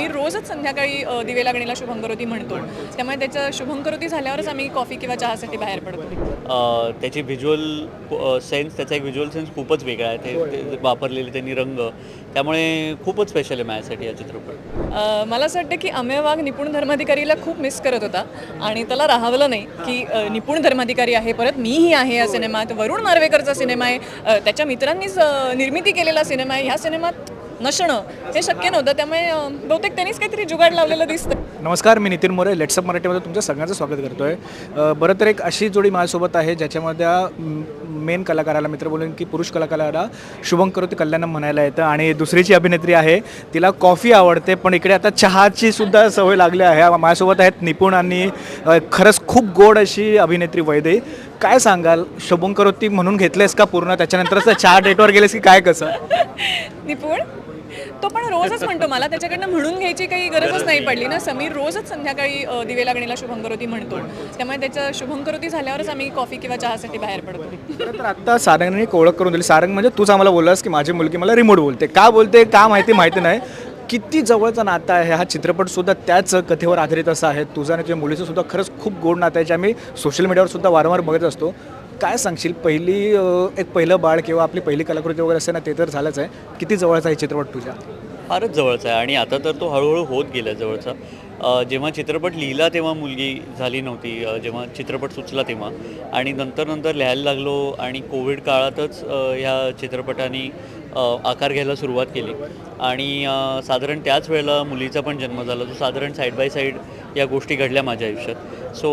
समीर रोजच संध्याकाळी दिवे लागणीला शुभंकरोती म्हणतो. त्यामुळे त्याचं शुभंकरोती झाल्यावरच आम्ही कॉफी किंवा चहासाठी बाहेर पडतो. अ, त्याची व्हिज्युअल सेन्स त्याचा एक व्हिज्युअल सेन्स खूपच वेगळा आहे. ते वापरलेले त्यांनी रंग. त्यामुळे खूपच स्पेशल आहे माझ्यासाठी हा चित्रपट. मला असं वाटतं की अमेय वाघ निपुण धर्माधिकारीला खूप मिस करत होता. आणि त्याला राहावलं नाही की निपुण धर्माधिकारी आहे परत मीही आहे या सिनेमात. वरुण नार्वेकरचा सिनेमा आहे. त्याच्या मित्रांनीच निर्मिती केलेला सिनेमा आहे. ह्या सिनेमात नसणं हे शक्य नव्हतं. त्यामुळे बहुतेक त्यांनीच काहीतरी जुगाड लावलेलं दिसतं नमस्कार मी नितीन मोरे लेट्सअप मराठीमध्ये तुमच्या सगळ्यांचं स्वागत करतो आहे बरं तर एक अशी जोडी माझ्यासोबत आहे ज्याच्यामध्ये मेन कलाकाराला मित्र बोलून की पुरुष कलाकाराला शुभम करोती कल्याणम म्हणायला येतं. आणि दुसरीची अभिनेत्री आहे तिला कॉफी आवडते पण इकडे आता चहाची सुद्धा सवय लागली आहे. माझ्यासोबत आहेत निपुण आणि खरंच खूप गोड अशी अभिनेत्री वैदे. काय सांगाल? शुभम करोती म्हणून घेतलेस का पूर्ण? त्याच्यानंतरच चहा डेटवर गेलेस की काय कसं? निपुण? तो पण रोजच म्हणतो मला त्याच्याकडनं म्हणून घ्यायची काही गरजच नाही पडली ना. समीर रोजच संध्याकाळी दिवे लागणीला शुभंकरोती म्हणतो. त्यामुळे त्याचं शुभंकरोती झाल्यावरच आम्ही कॉफी किंवा चहासाठी बाहेर पडतो. तर आता सारंगने एक ओळख करून दिली. सारंग म्हणजे तूच आम्हाला बोललास की माझी मुलगी मला रिमोट बोलते. का बोलते का माहिती माहिती नाही. किती जवळचा नातं आहे हा चित्रपट सुद्धा त्याच कथेवर आधारित असा आहे. तुझा आणि तुझ्या मुलीचं सुद्धा खरंच खूप गोड नातं आहे जे आम्ही सोशल मीडियावर सुद्धा वारंवार बघत असतो. काय सांगशील? पहिली एक पहिलं बाळ किंवा आपली पहिली कलाकृती वगैरे असते ना ते तर झालंच आहे. किती जवळचा आहे चित्रपट तुझ्या? फारच जवळचा आहे आणि आता तर तो हळूहळू होत गेला जवळचा. जेव्हा चित्रपट लिहिला तेव्हा मुलगी झाली नव्हती. जेव्हा चित्रपट सुचला तेव्हा. आणि नंतर नंतर लिहायला लागलो आणि कोविड काळातच ह्या चित्रपटाने आकार घ्यायला सुरुवात केली. आणि साधारण त्याच वेळेला मुलीचा पण जन्म झाला. तो साधारण साईड बाय साईड या गोष्टी घडल्या माझ्या आयुष्यात. सो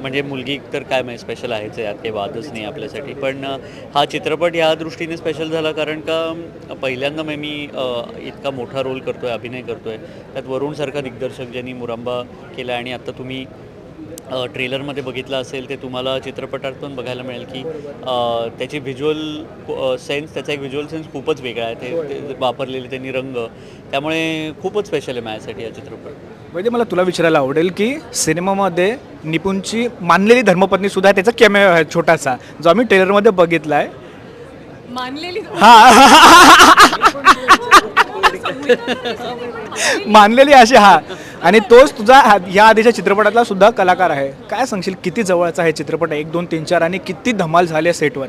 म्हणजे मुलगी तर काय म्हणजे स्पेशल आहेच यात काही वादच नाही आपल्यासाठी. पण हा चित्रपट या दृष्टीने स्पेशल झाला कारण का पहिल्यांदा मग मी इतका मोठा रोल करतो आहे अभिनय करतो आहे त्यात वरुणसारखा दिग्दर्शक ज्यांनी मुरांबा केला आणि आत्ता तुम्ही ट्रेलरमध्ये बघितलं असेल ते तुम्हाला चित्रपटात पण बघायला मिळेल की त्याची व्हिज्युअल सेन्स त्याचा एक व्हिज्युअल सेन्स खूपच वेगळा आहे. ते ते वापरलेले त्यांनी रंग. त्यामुळे खूपच स्पेशल आहे माझ्यासाठी हा चित्रपट. म्हणजे मला तुला विचारायला आवडेल की सिनेमामध्ये निपुणची मानलेली धर्मपत्नी सुद्धा आहे, त्याचा कॅमेरा आहे छोटासा जो आम्ही ट्रेलरमध्ये बघितला आहे मानलेली मानलेली अशी हा. आणि तोच तुझा या आधीच्या चित्रपटातला सुद्धा कलाकार आहे. काय सांगशील किती जवळचा आहे चित्रपट? एक दोन तीन चार आणि किती धमाल झाली आहे सेटवर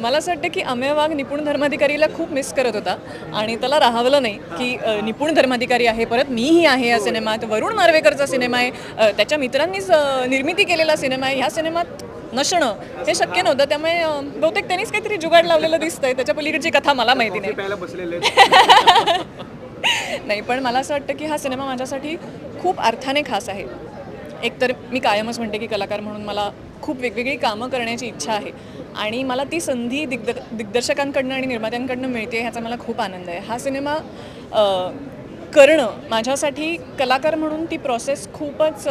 मला असं वाटतं की अमेय वाघ निपुण धर्माधिकारीला खूप मिस करत होता. आणि त्याला राहावलं नाही की निपुण धर्माधिकारी आहे परत मीही आहे या सिनेमात. वरुण नार्वेकरचा सिनेमा आहे. त्याच्या मित्रांनीच निर्मिती केलेला सिनेमा आहे. ह्या सिनेमात नसणं हे शक्य नव्हतं. त्यामुळे बहुतेक त्यांनीच काहीतरी जुगाड लावलेलं दिसतंय. त्याच्या पलीकडची कथा मला माहिती नाही. नाही पण मला असं वाटतं की हा सिनेमा माझ्यासाठी खूप अर्थाने खास आहे. एकतर मी कायमच म्हणते की कलाकार म्हणून मला खूप वेगवेगळी कामं करण्याची इच्छा आहे आणि मला ती संधी दिग्द दिग्दर्शकांकडनं आणि निर्मात्यांकडनं मिळते ह्याचा मला खूप आनंद आहे. हा सिनेमा करणं माझ्यासाठी कलाकार म्हणून ती प्रोसेस खूपच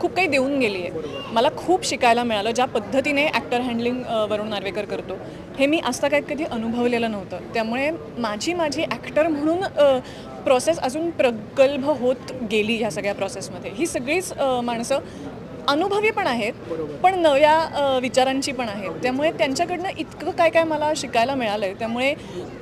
खूप काही देऊन गेली आहे मला खूप शिकायला मिळालं ज्या पद्धतीने ॲक्टर हँडलिंग वरुण नार्वेकर करतो. हे मी आजता काय कधी अनुभवलेलं नव्हतं. त्यामुळे माझी माझी ॲक्टर म्हणून प्रोसेस अजून प्रगल्भ होत गेली ह्या सगळ्या प्रोसेसमध्ये ही सगळीच माणसं अनुभवी पण आहेत पण नव्या विचारांची पण आहेत. त्यामुळे त्यांच्याकडनं इतकं काय काय मला शिकायला मिळालं आहे त्यामुळे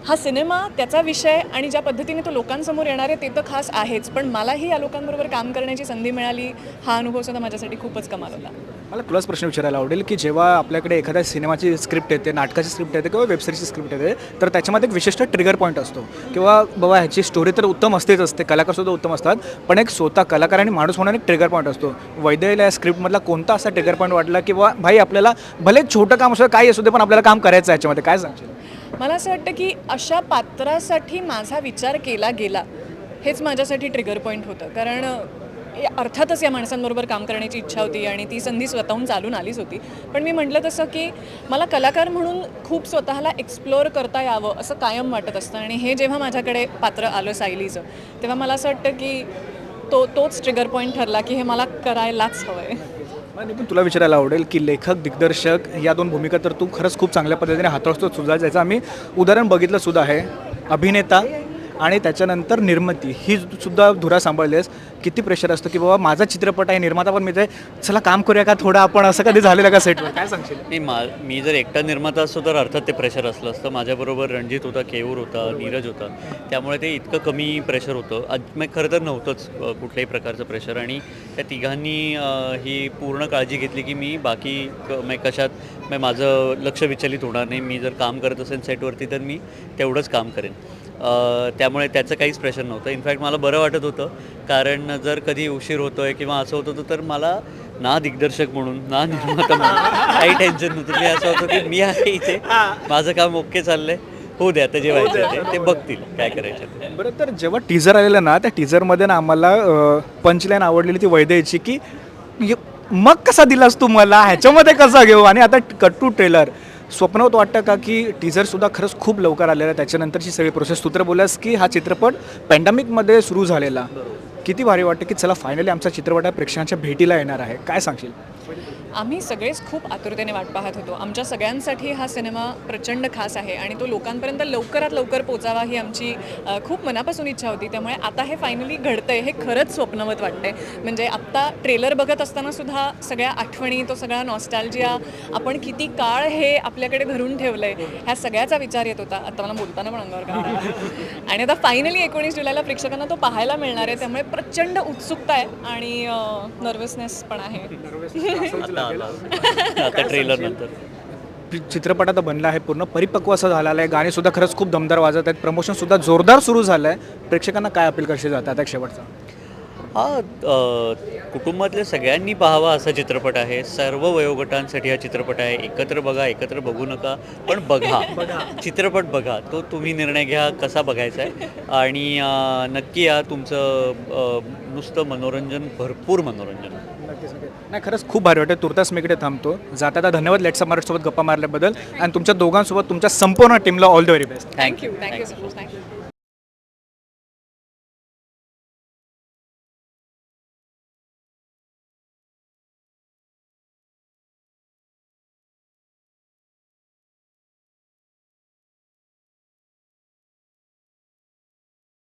हा सिनेमा त्याचा विषय आणि ज्या पद्धतीने तो लोकांसमोर येणार आहे ते तर खास आहेच. पण मलाही या लोकांबरोबर काम करण्याची संधी मिळाली. हा अनुभव सुद्धा माझ्यासाठी खूपच कमाल होता. मला तुलाच प्रश्न विचारायला आवडेल की जेव्हा आपल्याकडे एखाद्या सिनेमाची स्क्रिप्ट येते नाटकाची स्क्रिप्ट येते किंवा वेबसिरीजची स्क्रिप्ट येते तर त्याच्यामध्ये एक विशिष्ट ट्रिगर पॉईंट असतो. किंवा बाबा ह्याची स्टोरी तर उत्तम असतेच असते कलाकारसुद्धा उत्तम असतात पण एक स्वतः कलाकार आणि माणूस म्हणून एक ट्रिगर पॉईंट असतो. वैद्यला या स्क्रिप्टमधला कोणता असा ट्रिगर पॉईंट वाटला किंवा भाई आपल्याला भले छोटं काम असू काही असू दे पण आपल्याला काम करायचं आहे याच्यामध्ये काय सांगशील? मला असं वाटतं की अशा पात्रासाठी माझा विचार केला गेला हेच माझ्यासाठी ट्रिगर पॉईंट होतं. कारण अर्थातच या माणसांबरोबर काम करण्याची इच्छा होती आणि ती संधी स्वतःहून चालून आलीच होती. पण मी म्हटलं तसं की मला कलाकार म्हणून खूप स्वतःला एक्सप्लोअर करता यावं असं कायम वाटत असतं आणि हे जेव्हा माझ्याकडे पात्र आलं सायलीचं तेव्हा मला असं वाटतं की तो तोच ट्रिगर पॉईंट ठरला की हे मला करायलाच हवं आहे मला पण तुला विचारायला आवडेल की लेखक दिग्दर्शक या दोन भूमिका तर तू खरंच खूप चांगल्या पद्धतीने हाताळतो सुद्धा ज्याचं आम्ही उदाहरण बघितलं सुद्धा आहे. अभिनेता आणि त्याच्यानंतर निर्मिती. ही सुद्धा धुरा सांभाळलीस. किती प्रेशर असतं की बाबा माझा चित्रपट आहे निर्माता पण मी ते चला काम करूया का थोडं आपण? असं कधी झालेलं का सेटवर काय सांगशील? नाही मा मी जर एकटा निर्माता असतो तर अर्थात ते प्रेशर असलं असतं. माझ्याबरोबर रणजित होता केऊर होता नीरज होता. त्यामुळे ते इतकं कमी प्रेशर होतं. आज मग खरं तर नव्हतंच कुठल्याही प्रकारचं प्रेशर आणि त्या तिघांनी ही पूर्ण काळजी घेतली की मी बाकी क- कशात मग माझं लक्ष विचलित होणार नाही. मी जर काम करत असेल सेटवरती तर मी तेवढंच काम करेन. त्यामुळे त्याचं काहीच प्रेशर नव्हतं. इनफॅक्ट मला बरं वाटत होतं कारण जर कधी उशीर होतो आहे किंवा असं होत होतं तर मला ना दिग्दर्शक म्हणून ना निर्माता म्हणून काही टेन्शन नव्हतं. मी असं होतं की मी आहे इथे माझं काम ओके चाललंय. होऊ द्या आता जे व्हायचं ते ते बघतील काय करायचं ते. बरं तर जेव्हा टीझर आलेलं ना त्या टीझरमध्ये ना आम्हाला पंचलाईन आवडलेली ती वैद्याची की मग कसा दिलास तू मला? ह्याच्यामध्ये कसा घेऊ? आणि आता कट्टू ट्रेलर स्वप्नवत वाटतं का की टीझरसुद्धा खरंच खूप लवकर आलेला आहे. त्याच्यानंतरची सगळी प्रोसेस तू तर बोलास की हा चित्रपट पॅन्डेमिकमध्ये सुरू झालेला. किती भारी वाटतं की चला फायनली आमचा चित्रपट आहे प्रेक्षकांच्या भेटीला येणार आहे. काय सांगशील? आम्ही सगळेच खूप आतुरतेने वाट पाहत होतो. आमच्या सगळ्यांसाठी हा सिनेमा प्रचंड खास आहे आणि तो लोकांपर्यंत लवकरात लवकर पोचावा ही आमची खूप मनापासून इच्छा होती. त्यामुळे आता हे फायनली घडतंय हे खरंच स्वप्नवत वाटतंय. म्हणजे आत्ता ट्रेलर बघत असताना सुद्धा सगळ्या आठवणी तो सगळा नॉस्टॅल्जिया आपण किती काळ हे आपल्याकडे भरून ठेवलं आहे ह्या सगळ्याचा विचार येत होता. आता मला बोलताना पण अंगावर का आणि आता फायनली एकोणीस जुलैला प्रेक्षकांना तो पाहायला मिळणार आहे. त्यामुळे प्रचंड उत्सुकता आहे आणि नर्वसनेस पण आहे. आता. आला आता ट्रेलर नंतर. चित्रपट आता बनला आहे पूर्ण. परिपक्व असं झालेलं आहे. गाणी सुद्धा खरंच खूप दमदार वाजत आहेत. प्रमोशन सुद्धा जोरदार सुरू झालं आहे प्रेक्षकांना काय अपील करशी जातात एक शेवटचा. हा कुटुंबातल्या सगळ्यांनी पाहावा असा चित्रपट आहे. सर्व वयोगटांसाठी हा चित्रपट आहे. एकत्र बघा एकत्र बघू नका पण बघा. चित्रपट बघा. तो तुम्ही निर्णय घ्या कसा बघायचा आहे. आणि नक्की या तुमचं नुसतं मनोरंजन भरपूर मनोरंजन. नाही खरंच खूप भारी वाटतं तुर्तास मी इकडे थांबतो. जाता धन्यवाद लेट्स मराठसोबत गप्पा मारल्याबद्दल. आणि तुमच्या दोघांसोबत तुमच्या संपूर्ण टीमला all the very best thank you thank you thank you so much thank you